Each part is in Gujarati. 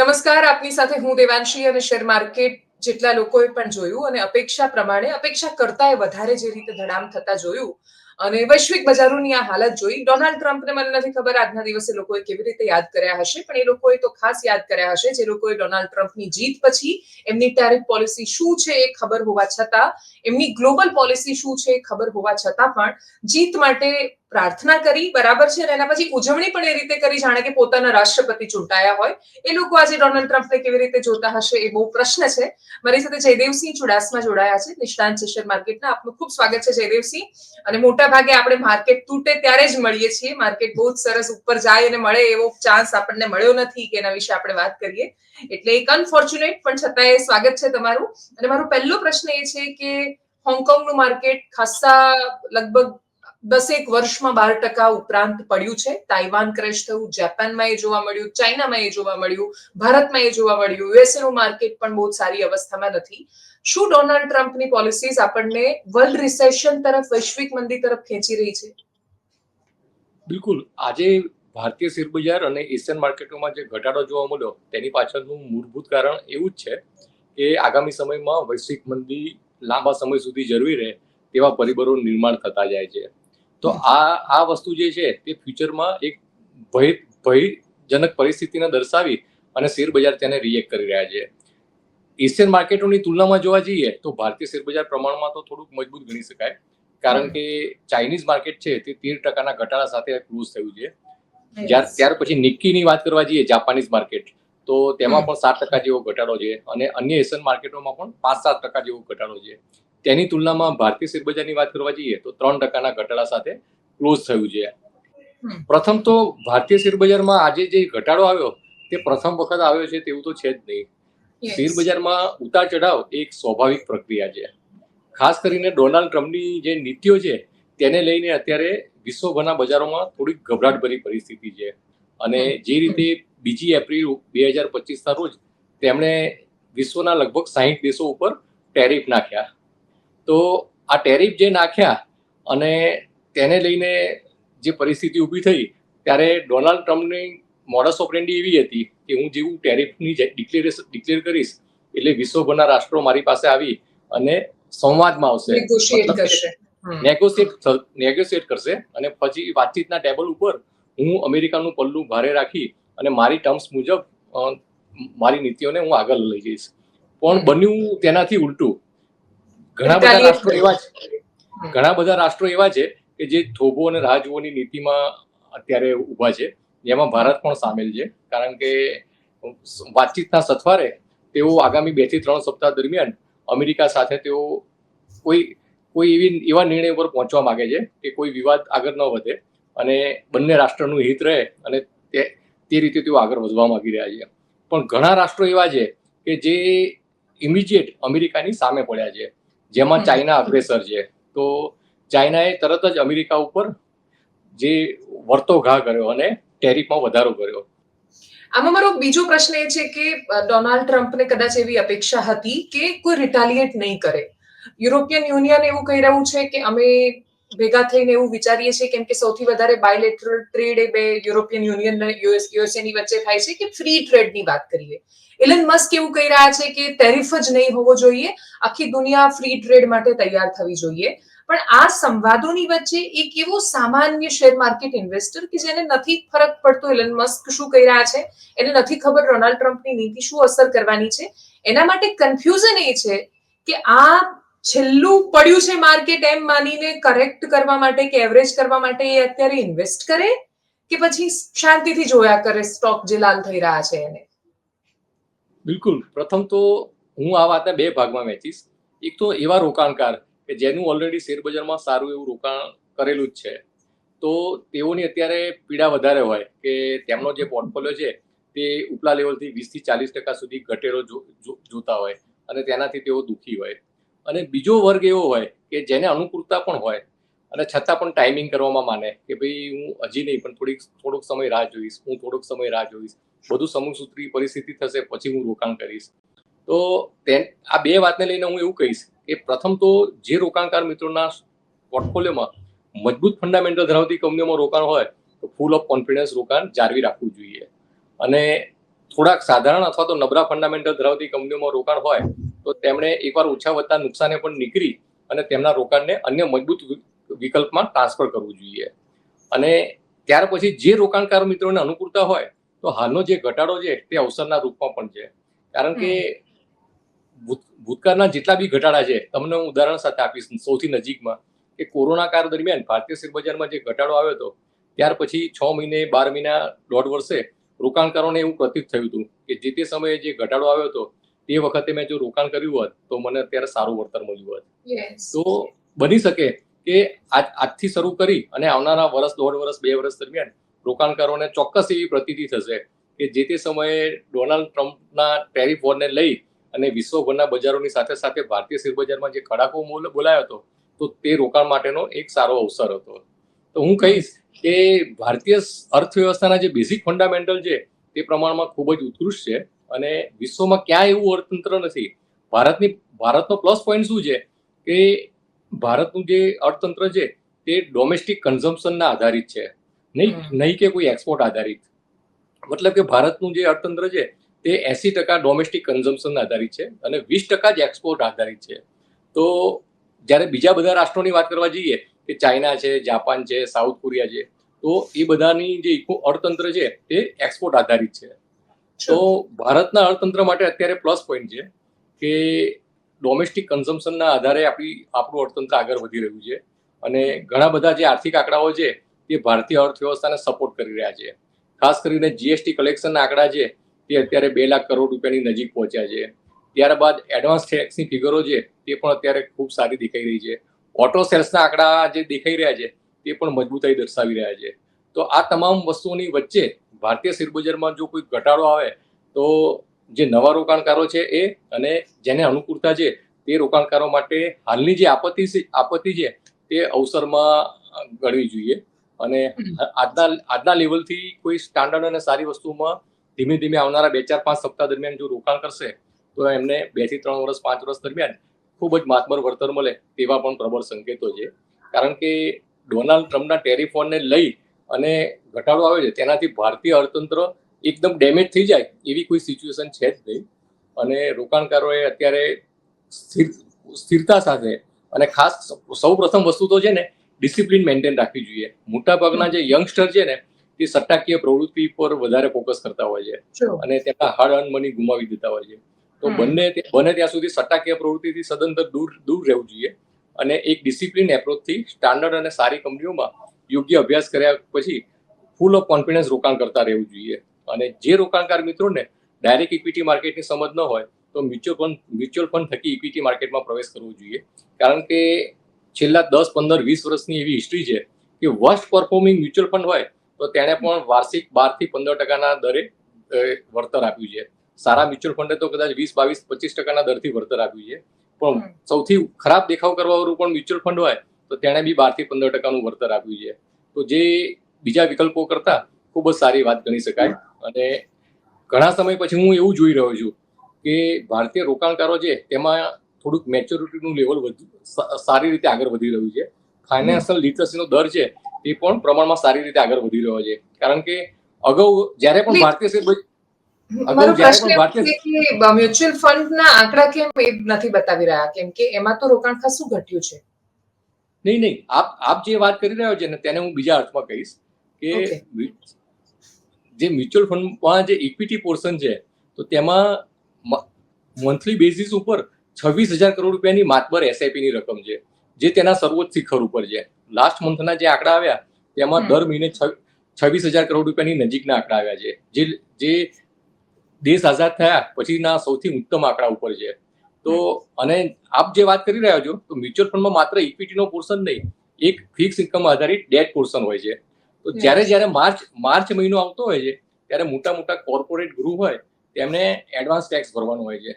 નમસ્કાર, આપની સાથે હું દેવાંશી અને શેર માર્કેટ જેટલા લોકોએ પણ જોયું અને અપેક્ષા પ્રમાણે અપેક્ષા કરતાંય વધારે જે રીતે ધડામ થતા જોયું અને વૈશ્વિક બજારોની આ હાલત જોઈ, ડોનાલ્ડ ટ્રમ્પને મને નથી ખબર આજના દિવસે લોકોએ કેવી રીતે યાદ કર્યા હશે, પણ એ લોકોએ તો ખાસ યાદ કર્યા હશે જે લોકોએ ડોનાલ્ડ ટ્રમ્પની જીત પછી એમની ટેરિફ પોલિસી શું છે એ ખબર હોવા છતાં, એમની ગ્લોબલ પોલિસી શું છે એ ખબર હોવા છતાં પણ જીત માટે પ્રાર્થના કરી, બરાબર છે? અને એના પછી ઉજવણી પણ એ રીતે કરી, જાણે કે પોતાના રાષ્ટ્રપતિ ચૂંટાયા હોય. એ લોકો આજે ડોનાલ્ડ ટ્રમ્પને કેવી રીતે જોતા હશે એ બહુ પ્રશ્ન છે. મારી સાથે જયદેવસિંહ ચુડાસમા જોડાયા છે. નિષ્ણાંત શેર માર્કેટના આપનું ખૂબ સ્વાગત છે જયદેવસિંહ. અને મોટા ભાગે આપણે માર્કેટ તૂટે ત્યારે જ મળીએ છીએ. માર્કેટ બહુ જ સરસ ઉપર જાય અને મળે એવો ચાન્સ આપણને મળ્યો નથી કે એના વિશે આપણે વાત કરીએ. એટલે એક અનફોર્ચ્યુનેટ પણ છતાંય સ્વાગત છે તમારું. અને મારો પહેલો પ્રશ્ન એ છે કે હોંગકોંગનું માર્કેટ ખાસ્સા લગભગ દસેક વર્ષમાં બાર ટકા ઉપરાંત પડ્યું છે. તાઇવાન ક્રેશ થયું, જાપાનમાં એ જોવા મળ્યું, ચાઇનામાં એ જોવા મળ્યું, ભારતમાં એ જોવા મળ્યું યુએસએ નું માર્કેટ પણ બહુ સારી અવસ્થામાં નથી. શું ડોનાલ્ડ ટ્રમ્પની પોલિસીઝ આપણને વર્લ્ડ રિસેશન તરફ, વૈશ્વિક મંદી તરફ ખેંચી રહી છે? બિલકુલ. આજે ભારતીય શેરબજાર અને એશિયન માર્કેટોમાં જે ઘટાડો જોવા મળ્યો, તેની પાછળનું મૂળભૂત કારણ એવું જ છે કે આગામી સમયમાં વૈશ્વિક મંદી લાંબા સમય સુધી જરૂરી રહે તેવા પરિબળો નિર્માણ થતા જાય છે. તો આ આ વસ્તુ જે છે તે ફ્યુચરમાં એક ભય ભયજનક પરિસ્થિતિને દર્શાવી અને શેર બજાર તેને રિએક્ટ કરી રહ્યા છે. એશિયન માર્કેટોની તુલનામાં જોવા જઈએ તો ભારતીય શેરબજાર પ્રમાણમાં તો થોડુંક મજબૂત ગણી શકાય. કારણ કે ચાઇનીઝ માર્કેટ છે તે તેર ટકાના ઘટાડા સાથે ક્લોઝ થયું છે. જ્યારે ત્યાર પછી નિક્કીની વાત કરવા જઈએ જાપાનીઝ માર્કેટ તો તેમાં પણ સાત ટકા જેવો ઘટાડો છે અને અન્ય એશિયન માર્કેટોમાં પણ પાંચ સાત ટકા જેવો ઘટાડો છે. તેની તુલનામાં ભારતીય શેરબજારની વાત કરવા જઈએ તો ત્રણ ટકાના ઘટાડા સાથે ક્લોઝ થયું છે. પ્રથમ તો ભારતીય શેરબજારમાં આજે જે ઘટાડો આવ્યો તે પ્રથમ વખત આવ્યો છે તેવું તો છે જ નહીં. શેરબજારમાં ઉતાર ચઢાવ એક સ્વાભાવિક પ્રક્રિયા છે. ખાસ કરીને ડોનાલ્ડ ટ્રમ્પની જે નીતિઓ છે તેને લઈને અત્યારે વિશ્વભરના બજારોમાં થોડીક ગભરાટભરી પરિસ્થિતિ છે. અને જે રીતે બીજી એપ્રિલ બે હજાર પચીસના રોજ તેમણે વિશ્વના લગભગ સાહીઠ દેશો ઉપર ટેરિફ નાખ્યા. તો આ ટેરિફ જે નાખ્યા અને તેને લઈને જે પરિસ્થિતિ ઊભી થઈ ત્યારે ડોનાલ્ડ ટ્રમ્પની મોડસ ઓપરેન્ડી એવી હતી કે હું જેવું ટેરિફની ડિક્લેરેશન ડિક્લેર કરીશ એટલે વિશ્વભરના રાષ્ટ્રો મારી પાસે આવી અને સંવાદમાં આવશે. નેગોશિએટ નેગોશિએટ કરશે. અને પછી વાતચીતના ટેબલ ઉપર હું અમેરિકાનું પલ્લું ભારે રાખી અને મારી ટર્મ્સ મુજબ મારી નીતિઓને હું આગળ લઈ જઈશ. પણ બન્યું તેનાથી ઉલટું. ઘણા બધા રાષ્ટ્રો એવા છે ઘણા બધા રાષ્ટ્રો એવા છે કે જે થોભો અને રાહ જોવાની નીતિમાં અત્યારે ઊભા છે. જેમાં ભારત પણ સામેલ છે. કારણ કે વાતચીતના સથવારે તેઓ આગામી બેથી ત્રણ સપ્તાહ દરમિયાન અમેરિકા સાથે તેઓ કોઈ કોઈ એવી એવા નિર્ણય પર પહોંચવા માંગે છે કે કોઈ વિવાદ આગળ ન વધે અને બંને રાષ્ટ્રનું હિત રહે અને તે તે રીતે તેઓ આગળ વધવા માંગી રહ્યા છે. પણ ઘણા રાષ્ટ્રો એવા છે કે જે ઇમિડિયેટ અમેરિકાની સામે પડ્યા છે. જેમાં ચાઇના અગ્રેસર છે. તો ચાઇનાએ તરત જ અમેરિકા ઉપર જે વર્તો ઘા કર્યો અને ટેરિફમાં વધારો કર્યો. આમાં મારો બીજો પ્રશ્ન એ છે કે ડોનાલ્ડ ટ્રમ્પને કદાચ એવી અપેક્ષા હતી કે કોઈ રિટાલિએટ નહીં કરે. યુરોપિયન યુનિયન એવું કહી રહ્યું છે કે અમે ભેગા થઈને એવું વિચારીએ છીએ, કેમ કે સૌથી વધારે બાયલેટરલ ટ્રેડ એ બે યુરોપિયન યુનિયન યુએસ યુએસએ વચ્ચે થાય છે, કે ફ્રી ટ્રેડની વાત કરીએ. એલન મસ્ક એવું કહી રહ્યા છે કે ટેરિફ જ નહીં હોવો જોઈએ, આખી દુનિયા ફ્રી ટ્રેડ માટે તૈયાર થવી જોઈએ. પણ આ સંવાદોની વચ્ચે એક એવો સામાન્ય શેર માર્કેટ ઇન્વેસ્ટર કે જેને નથી ફરક પડતો એલન મસ્ક શું કહી રહ્યા છે, એને નથી ખબર ડોનાલ્ડ ટ્રમ્પની નીતિ શું અસર કરવાની છે, એના માટે કન્ફ્યુઝન એ છે કે આ છેલ્લું પડ્યું છે માર્કેટ એમ માનીને કરેક્ટ કરવા માટે કે એવરેજ કરવા માટે એ અત્યારે ઇન્વેસ્ટ કરે કે પછી શાંતિથી જોયા કરે સ્ટોક જે લાલ થઈ રહ્યા છે એને? બિલકુલ. પ્રથમ તો હું આ વાતને બે ભાગમાં વહેંચીશ. એક તો એવા રોકાણકાર કે જેનું ઓલરેડી શેર બજારમાં સારું એવું રોકાણ કરેલું જ છે. તો તેઓની અત્યારે પીડા વધારે હોય કે તેમનો જે પોર્ટફોલિયો છે તે ઉપલા લેવલથી વીસથી ચાલીસ ટકા સુધી ઘટેલો જોતા હોય અને તેનાથી તેઓ દુઃખી હોય. અને બીજો વર્ગ એવો હોય કે જેને અનુકૂળતા પણ હોય, અને છતાં પણ ટાઈમિંગ કરવામાં માને કે ભાઈ હું હજી નહીં, પણ થોડીક, થોડોક સમય રાહ જોઈશ, હું થોડોક સમય રાહ જોઈશ, બધું સમૂહસૂત્રી પરિસ્થિતિ થશે, પછી હું રોકાણ કરીશ. તો તે આ બે વાતને લઈને હું એવું કહીશ કે પ્રથમ તો જે રોકાણકાર મિત્રોના પોર્ટફોલિયોમાં મજબૂત ફંડામેન્ટલ ધરાવતી કંપનીઓમાં રોકાણ હોય, તો ફૂલ ઓફ કોન્ફિડન્સ રોકાણ જાળવી રાખવું જોઈએ. અને થોડાક સાધારણ અથવા તો નબળા ફંડામેન્ટલ ધરાવતી કંપનીઓમાં રોકાણ હોય તો તેમણે એકવાર ઓછા વધતા નુકસાને પણ નીકળી અને તેમના રોકાણને અન્ય મજબૂત વિકલ્પમાં ટ્રાન્સફર કરવું જોઈએ. અને ત્યાર પછી જે રોકાણકાર મિત્રોને અનુકૂળતા હોય તો હાલનો જે ઘટાડો છે તે અવસરના રૂપમાં પણ છે. કારણ કે ભૂત- ભૂતકાળના જેટલા બી ઘટાડા છે તમને હું ઉદાહરણ સાથે આપીશ સૌથી નજીકમાં કે કોરોના કાળ દરમિયાન ભારતીય શેર બજારમાં જે ઘટાડો આવ્યો હતો ત્યાર પછી છ મહિને બાર મહિના દોઢ વર્ષે રોકાણકારોને એવું પ્રતીત થયું હતું કે જે તે સમયે જે ઘટાડો આવ્યો હતો તે વખતે મેં જો રોકાણ કર્યું હોત તો મને અત્યારે સારું વળતર મળ્યું હોત. તો બની શકે કે આજ આજથી શરૂ કરી અને આવનારા વર્ષ દોઢ વર્ષ બે વર્ષ દરમિયાન રોકાણકારોને ચોક્કસ એવી પ્રતીતિ થશે કે જે તે સમયે ડોનાલ્ડ ટ્રમ્પના ટેરિફ વોરને લઈ અને વિશ્વભરના બજારોની સાથે સાથે ભારતીય શેર બજારમાં જે મોલ બોલાયો હતો તો તે રોકાણ માટેનો એક સારો અવસર હતો. તો હું કહીશ કે ભારતીય અર્થવ્યવસ્થાના જે બેઝિક ફંડામેન્ટલ છે તે પ્રમાણમાં ખૂબ જ ઉત્કૃષ્ટ છે. અને વિશ્વમાં ક્યાંય એવું અર્થતંત્ર નથી. ભારતની ભારતનો પ્લસ પોઈન્ટ શું છે? કે ભારતનું જે અર્થતંત્ર છે તે ડોમેસ્ટિક કન્ઝમ્પશનના આધારિત છે. નહીં નહીં કે કોઈ એક્સપોર્ટ આધારિત. મતલબ કે ભારતનું જે અર્થતંત્ર છે તે એસી ટકા ડોમેસ્ટિક કન્ઝમ્પશન આધારિત છે અને વીસ ટકા જ એક્સપોર્ટ આધારિત છે. તો જ્યારે બીજા બધા રાષ્ટ્રોની વાત કરવા જઈએ કે ચાઇના છે જાપાન છે સાઉથ કોરિયા છે તો એ બધાની જે અર્થતંત્ર છે તે એક્સપોર્ટ આધારિત છે. તો ભારતના અર્થતંત્ર માટે અત્યારે પ્લસ પોઈન્ટ છે કે ડોમેસ્ટિક કન્ઝમ્પશનના આધારે આપણી આપણું અર્થતંત્ર આગળ વધી રહ્યું છે. અને ઘણા બધા જે આર્થિક આંકડાઓ છે તે ભારતીય અર્થવ્યવસ્થાને સપોર્ટ કરી રહ્યા છે. ખાસ કરીને જીએસટી કલેક્શનના આંકડા છે તે અત્યારે બે લાખ કરોડ રૂપિયાની નજીક પહોંચ્યા છે. ત્યારબાદ એડવાન્સ ટેક્સની ફિગરો છે તે પણ અત્યારે ખૂબ સારી દેખાઈ રહી છે. ઓટો સેલ્સના આંકડા જે દેખાઈ રહ્યા છે તે પણ મજબૂતાઈ દર્શાવી રહ્યા છે. તો આ તમામ વસ્તુઓની વચ્ચે ભારતીય શેરબજારમાં જો કોઈ ઘટાડો આવે તો જે નવા રોકાણકારો છે એ અને જેને અનુકૂળતા છે તે રોકાણકારો માટે હાલની જે આપત્તિ છે આપત્તિ છે તે અવસરમાં ગણવી જોઈએ અને. આજના આજના લેવલથી કોઈ સ્ટાન્ડર્ડ અને સારી વસ્તુમાં ધીમે ધીમે આવનારા બે ચાર પાંચ સપ્તાહ દરમિયાન જો રોકાણ કરશે તો એમને બેથી ત્રણ વર્ષ પાંચ વર્ષ દરમિયાન ખૂબ જ માતબર વળતર મળે તેવા પણ પ્રબળ સંકેતો છે કારણ કે ડોનાલ્ડ ટ્રમ્પના ટેરિફોનને લઈ અને ઘટાડો આવે છે તેનાથી ભારતીય અર્થતંત્ર એકદમ ડેમેજ થઈ જાય એવી કોઈ સિચ્યુએશન છે જ નહીં. અને રોકાણકારોએ અત્યારે સ્થિર સ્થિરતા સાથે અને ખાસ સૌ પ્રથમ વસ્તુ તો છે ને ડિસિપ્લિન મેન્ટેન રાખવી જોઈએ. મોટાભાગના જે યંગસ્ટર છે ને તે સટ્ટાકીય પ્રવૃત્તિ પર વધારે ફોકસ કરતા હોય છે અને તેના હાર્ડ અર્ન મની ગુમાવી દેતા હોય છે. તો બંને બને ત્યાં સુધી સટ્ટાકીય પ્રવૃત્તિથી સદંતર દૂર દૂર રહેવું જોઈએ અને એક ડિસિપ્લિન એપ્રોચથી સ્ટાન્ડર્ડ અને સારી કંપનીઓમાં યોગ્ય અભ્યાસ કર્યા પછી ફૂલ ઓફ કોન્ફિડન્સ રોકાણ કરતા રહેવું જોઈએ. અને જે રોકાણકાર મિત્રોને ડાયરેક્ટ ઇક્વિટી માર્કેટની સમજ ન હોય તો મ્યુચ્યુઅલ ફંડ મ્યુચ્યુઅલ ફંડ થકી ઇક્વિટી માર્કેટમાં પ્રવેશ કરવો જોઈએ. કારણ કે છેલ્લા દસ પંદર વીસ વર્ષની એવી હિસ્ટ્રી છે કે વર્સ્ટ પરફોર્મિંગ મ્યુચ્યુઅલ ફંડ હોય તો તેણે પણ વાર્ષિક બારથી પંદર ટકાના દરે વળતર આપ્યું છે. સારા મ્યુચ્યુઅલ ફંડે તો કદાચ વીસ બાવીસ પચીસ ટકાના દરથી વળતર આપ્યું છે. પણ સૌથી ખરાબ દેખાવ કરવાવાળું પણ મ્યુચ્યુઅલ ફંડ હોય તો તેણે બી બારથી પંદર ટકાનું વળતર આપ્યું છે. તો જે બીજા વિકલ્પો કરતા ખૂબ જ સારી વાત ગણી શકાય. અને ઘણા સમય પછી હું એવું જોઈ રહ્યો છું કે ભારતીય રોકાણકારો છે તેમાં થોડુંક મેચ્યોરિટીનું લેવલ વધુ સારી રીતે આગળ વધી રહ્યું છે. ફાઇનાન્શિયલ લિટરસીનો દર છે તે પણ પ્રમાણમાં સારી રીતે આગળ વધી રહ્યો છે. કારણ કે અગાઉ જ્યારે પણ ભારતીય શેર મ્યુચ્યુઅલ ફંડ ફંડના આંકડા કેમ એ નથી બતાવી રહ્યા? કેમ કે એમાં તો રોકાણ ખાસું ઘટ્યું છે. નહીં નહીં આપ આપ જે વાત કરી રહ્યો છે ને તેને હું બીજા અર્થમાં કહીશ કે જે મ્યુચ્યુઅલ ફંડમાં જે ઇક્વિટી પોર્શન છે તો તેમાં મંથલી બેઝિસ ઉપર છવ્વીસ હજાર કરોડ રૂપિયાની માતબર એસઆઈપીની રકમ છે જે તેના સર્વોચ્ચ શિખર ઉપર છે. લાસ્ટ મંથના જે આંકડા આવ્યા તેમાં દર મહિને છવ્વીસ હજાર કરોડ રૂપિયાની નજીકના આંકડા આવ્યા છે. જે જે દેશ આઝાદ થયા પછીના સૌથી ઉત્તમ આંકડા ઉપર છે. તો અને આપ જે વાત કરી રહ્યા છો તો મ્યુચ્યુઅલ ફંડમાં માત્ર ઇક્વિટીનો પોર્શન નહીં એક ફિક્સ ઇન્કમ આધારિત ડેટ પોર્શન હોય છે. તો જ્યારે જ્યારે માર્ચ માર્ચ મહિનો આવતો હોય છે ત્યારે મોટા મોટા કોર્પોરેટ ગૃહ હોય તેમને એડવાન્સ ટેક્સ ભરવાનો હોય છે.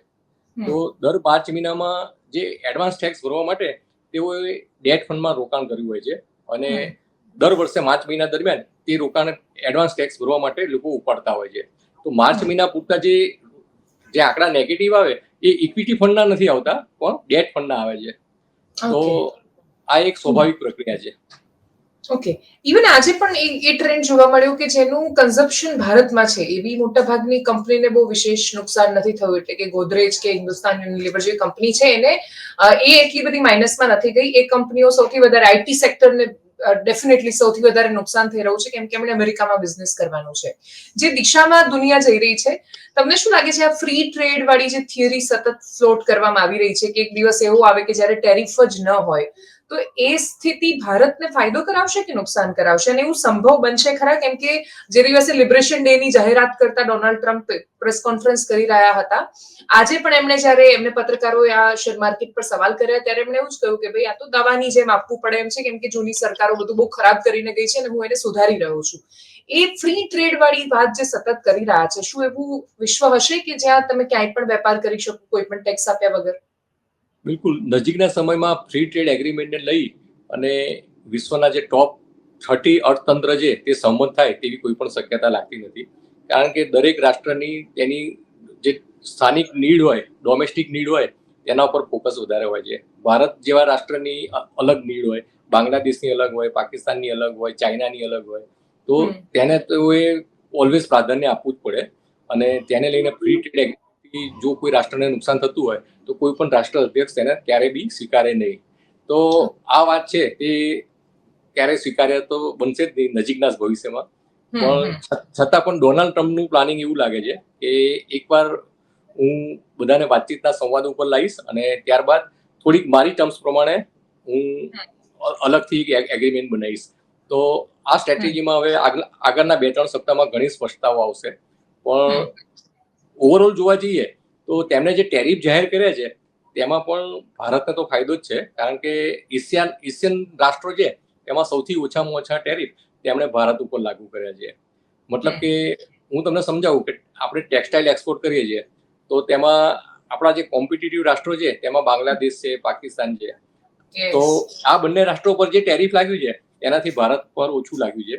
તો દર પાંચ મહિનામાં જે એડવાન્સ ટેક્સ ભરવા માટે તેઓએ ડેટ ફંડમાં રોકાણ કર્યું હોય છે. અને દર વર્ષે માર્ચ મહિના દરમિયાન તે રોકાણ એડવાન્સ ટેક્સ ભરવા માટે લોકો ઉપાડતા હોય છે. તો માર્ચ મહિના પૂરતા જે જે આંકડા નેગેટિવ આવે એ ઇક્વિટી ફંડના નથી આવતા પણ ડેટ ફંડના આવે છે. તો આ એક સ્વાભાવિક પ્રક્રિયા છે. ઓકે ઇવન આજે પણ એ ટ્રેન્ડ જોવા મળ્યો કે જેનું કન્ઝમ્પશન ભારતમાં છે એવી મોટાભાગની કંપનીને બહુ વિશેષ નુકસાન નથી થયું એટલે કે ગોદરેજ કે હિન્દુસ્તાન યુનિલિવર જે કંપની છે એને એ એટલી બધી માઇનસમાં નથી ગઈ. એ કંપનીઓ સૌથી વધારે આઈટી સેક્ટરને ડેફિનેટલી સૌથી વધારે નુકસાન થઈ રહ્યું છે કેમ કે એમણે અમેરિકામાં બિઝનેસ કરવાનું છે. જે દિશામાં દુનિયા જઈ રહી છે, તમને શું લાગે છે આ ફ્રી ટ્રેડ વાળી જે થિયરી સતત ફ્લોટ કરવામાં આવી રહી છે કે એક દિવસ એવો આવે કે જ્યારે ટેરિફ જ ન હોય તો એ સ્થિતિ ભારતને ફાયદો કરાવશે કે નુકસાન કરાવશે? અને એવું સંભવ બનશે ખરા? કેમ કે જે દિવસે લિબરેશન ડે ની જાહેરાત કરતા ડોનાલ્ડ ટ્રમ્પ પ્રેસ કોન્ફરન્સ કરી રહ્યા હતા. આજે પણ એમણે જ્યારે એમને પત્રકારોએ આ શેર માર્કેટ પર સવાલ કર્યા, ત્યારે એમણે એવું જ કહ્યું કે ભાઈ આ તો દવાની જેમ આપવું પડે એમ છે, કેમ કે જૂની સરકારો બધું બહુ ખરાબ કરીને ગઈ છે અને હું એને સુધારી રહ્યો છું. એ ફ્રી ટ્રેડ વાળી વાત જે સતત કરી રહ્યા છે, શું એવું વિશ્વ હશે કે જ્યાં તમે ક્યાંય પણ વેપાર કરી શકો, કોઈ પણ ટેક્સ આપ્યા વગર? બિલકુલ. નજીકના સમયમાં ફ્રી ટ્રેડ એગ્રીમેન્ટને લઈ અને વિશ્વના જે ટોપ થર્ટી અર્થતંત્ર છે તે સંમત થાય તેવી કોઈ પણ શક્યતા લાગતી નથી. કારણ કે દરેક રાષ્ટ્રની તેની જે સ્થાનિક નીડ હોય ડોમેસ્ટિક નીડ હોય તેના ઉપર ફોકસ વધારે હોય છે. ભારત જેવા રાષ્ટ્રની અલગ નીડ હોય બાંગ્લાદેશની અલગ હોય પાકિસ્તાનની અલગ હોય ચાઇનાની અલગ હોય તો તેને તો એ ઓલવેઝ પ્રાધાન્ય આપવું જ પડે. અને તેને લઈને ફ્રી ટ્રેડ જો કોઈ રાષ્ટ્રને નુકસાન થતું હોય તો કોઈ પણ રાષ્ટ્ર અધ્યક્ષ તેને ક્યારે બી સ્વીકારે નહીં. તો આ વાત છે તે ક્યારે સ્વીકાર્ય તો બનશે જ નહીં નજીકના જ ભવિષ્યમાં. પણ છતાં પણ ડોનાલ્ડ ટ્રમ્પનું પ્લાનિંગ એવું લાગે છે કે એકવાર હું બધાને વાતચીતના સંવાદ ઉપર લાવીશ અને ત્યારબાદ થોડીક મારી ટર્મ્સ પ્રમાણે હું અલગથી એક એગ્રીમેન્ટ બનાવીશ. તો આ સ્ટ્રેટેજીમાં હવે આગળ- આગળના બે ત્રણ સપ્તાહમાં ઘણી સ્પષ્ટતાઓ આવશે. પણ ઓવરઓલ જોવા જઈએ તો તેમણે જે ટેરિફ જાહેર કર્યા છે તેમાં પણ ભારતને તો ફાયદો જ છે. કારણ કે એશિયન એશિયન રાષ્ટ્રો છે તેમાં સૌથી ઓછામાં ઓછા ટેરિફ તેમણે ભારત ઉપર લાગુ કર્યા છે. મતલબ કે હું તમને સમજાવું કે આપણે ટેક્સટાઇલ એક્સપોર્ટ કરીએ છીએ તો તેમાં આપણા જે કોમ્પિટિટિવ રાષ્ટ્રો છે તેમાં બાંગ્લાદેશ છે પાકિસ્તાન છે. તો આ બંને રાષ્ટ્રો પર જે ટેરિફ લાગ્યું છે એનાથી ભારત પર ઓછું લાગ્યું છે.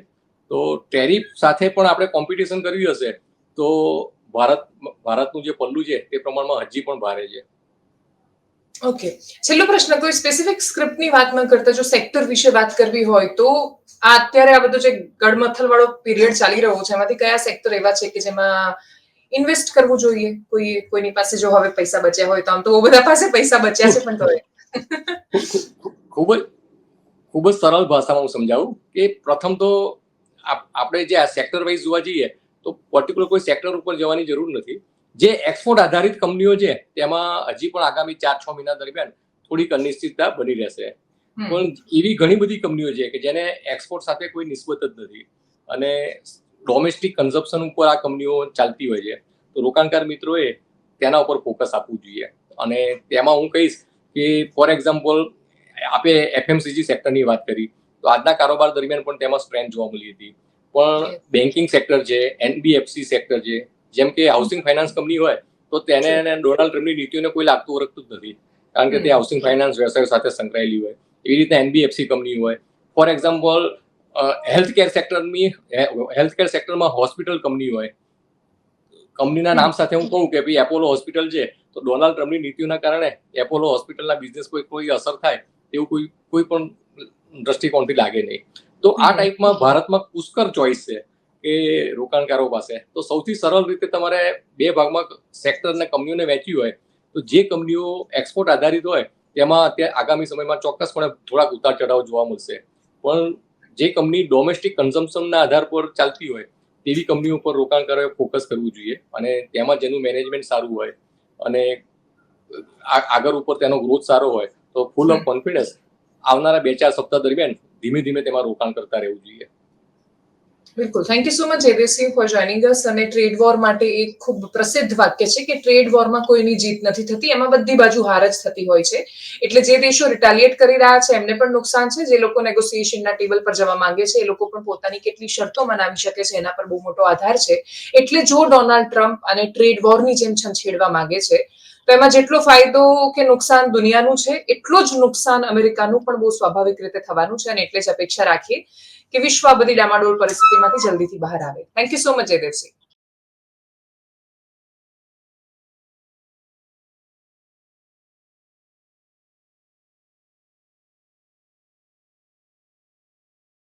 તો ટેરિફ સાથે પણ આપણે કોમ્પિટિશન કર્યું હશે તો ભારત ભારતનું જે પલ્લું છે તે પ્રમાણમાં હજી પણ ભારે છે. ઓકે છેલ્લો પ્રશ્ન કોઈ સ્પેસિફિક સ્ક્રિપ્ટની વાત ન કરતા જો સેક્ટર વિશે વાત કરવી હોય તો આ અત્યારે આ બધો જે ગડમથલ વાળો પીરિયડ ચાલી રહ્યો છે એમાંથી કયા સેક્ટર એવા છે કે જેમાં ઇન્વેસ્ટ કરવું જોઈએ? કોઈ કોઈની પાસે જો હવે પૈસા બચ્યા હોય તો આમ તો બધા પાસે પૈસા બચ્યા છે પણ તો ખૂબ જ ખૂબ જ સરળ ભાષામાં હું સમજાવું કે પ્રથમ તો આપ- આપણે જે આ સેક્ટર વાઇઝ જોવા જઈએ તો પર્ટિક્યુલર કોઈ સેક્ટર ઉપર જવાની જરૂર નથી. જે એક્સપોર્ટ આધારિત કંપનીઓ છે તેમાં હજી પણ આગામી ચાર છ મહિના દરમિયાન થોડીક અનિશ્ચિતતા બની રહેશે. પણ એવી ઘણી બધી કંપનીઓ છે કે જેને એક્સપોર્ટ સાથે કોઈ નિસ્બત જ નથી. અને ડોમેસ્ટિક કન્ઝપ્શન ઉપર આ કંપનીઓ ચાલતી હોય છે. તો રોકાણકાર મિત્રોએ તેના ઉપર ફોકસ આપવું જોઈએ. અને તેમાં હું કહીશ કે ફોર એક્ઝામ્પલ આપે એફએમસીજી સેક્ટરની વાત કરી. તો આજના કારોબાર દરમિયાન પણ તેમાં સ્ટ્રેન્થ જોવા મળી હતી. પણ બેન્કિંગ સેક્ટર છે એનબીએફસી સેક્ટર છે જેમ કે હાઉસિંગ ફાઇનાન્સ કંપની હોય તો તેને ડોનાલ્ડ ટ્રમ્પની નીતિઓને કોઈ લાગતું ઓળખતું જ નથી. કારણ કે તે હાઉસિંગ ફાઇનાન્સ વ્યવસાય સાથે સંકળાયેલી હોય. એવી રીતે એનબીએફસી કંપની હોય. ફોર એક્ઝામ્પલ હેલ્થ કેર સેક્ટરની હેલ્થ કેર સેક્ટરમાં હોસ્પિટલ કંપની હોય. કંપનીના નામ સાથે હું કહું કે ભાઈ એપોલો હોસ્પિટલ છે તો ડોનાલ્ડ ટ્રમ્પની નીતિઓના કારણે એપોલો હોસ્પિટલના બિઝનેસ કોઈ કોઈ અસર થાય એવું કોઈ કોઈ પણ દ્રષ્ટિકોણથી લાગે નહીં. તો આ ટાઈપમાં ભારતમાં પુષ્કળ ચોઇસ છે કે રોકાણકારો પાસે. તો સૌથી સરળ રીતે તમારે બે ભાગમાં સેક્ટર અને કંપનીઓને વહેંચી હોય તો જે કંપનીઓ એક્સપોર્ટ આધારિત હોય તેમાં અત્યારે આગામી સમયમાં ચોક્કસપણે થોડાક ઉતાર ચઢાવ જોવા મળશે. પણ જે કંપની ડોમેસ્ટિક કન્ઝમ્પશનના આધાર પર ચાલતી હોય તેવી કંપનીઓ પર રોકાણકારોએ ફોકસ કરવું જોઈએ અને તેમાં જેનું મેનેજમેન્ટ સારું હોય અને આ- આગળ ઉપર તેનો ગ્રોથ સારો હોય તો ફૂલ ઓફ કોન્ફિડન્સ આવનારા બે ચાર સપ્તાહ દરમિયાન ધીમે ધીમે તેમાં રોકાણ કરતા રહેવું જોઈએ. બિલકુલ. Thank you so much ABC for joining us અને ટ્રેડ વોર માટે એક ખૂબ પ્રસિદ્ધ વાક્ય છે કે ટ્રેડ વોરમાં કોઈની જીત નથી થતી, એમાં બધી બાજુ હાર જ થતી હોય છે. એટલે જે દેશો રિટાલિએટ કરી રહ્યા છે, એમને પણ નુકસાન છે. જે લોકો નેગોસિએશનના ટેબલ પર જવા માંગે છે, એ લોકો પણ પોતાની કેટલી શરતો મનાવી શકે છે, એના પર બહુ મોટો આધાર છે. એટલે જો ડોનાલ્ડ ટ્રમ્પ અને ટ્રેડ વોરની જેમ છંછેડવા માંગે છે તો એમાં જેટલો ફાયદો કે નુકસાન દુનિયાનું છે, એટલું જ નુકસાન અમેરિકાનું પણ બહુ સ્વાભાવિક રીતે થવાનું છે અને એટલે જ અપેક્ષા રાખીએ કે વિશ્વ આ બધી ડામાડોળ પરિસ્થિતિમાંથી જલ્દીથી બહાર આવે. Thank you so much Jaydevsinh.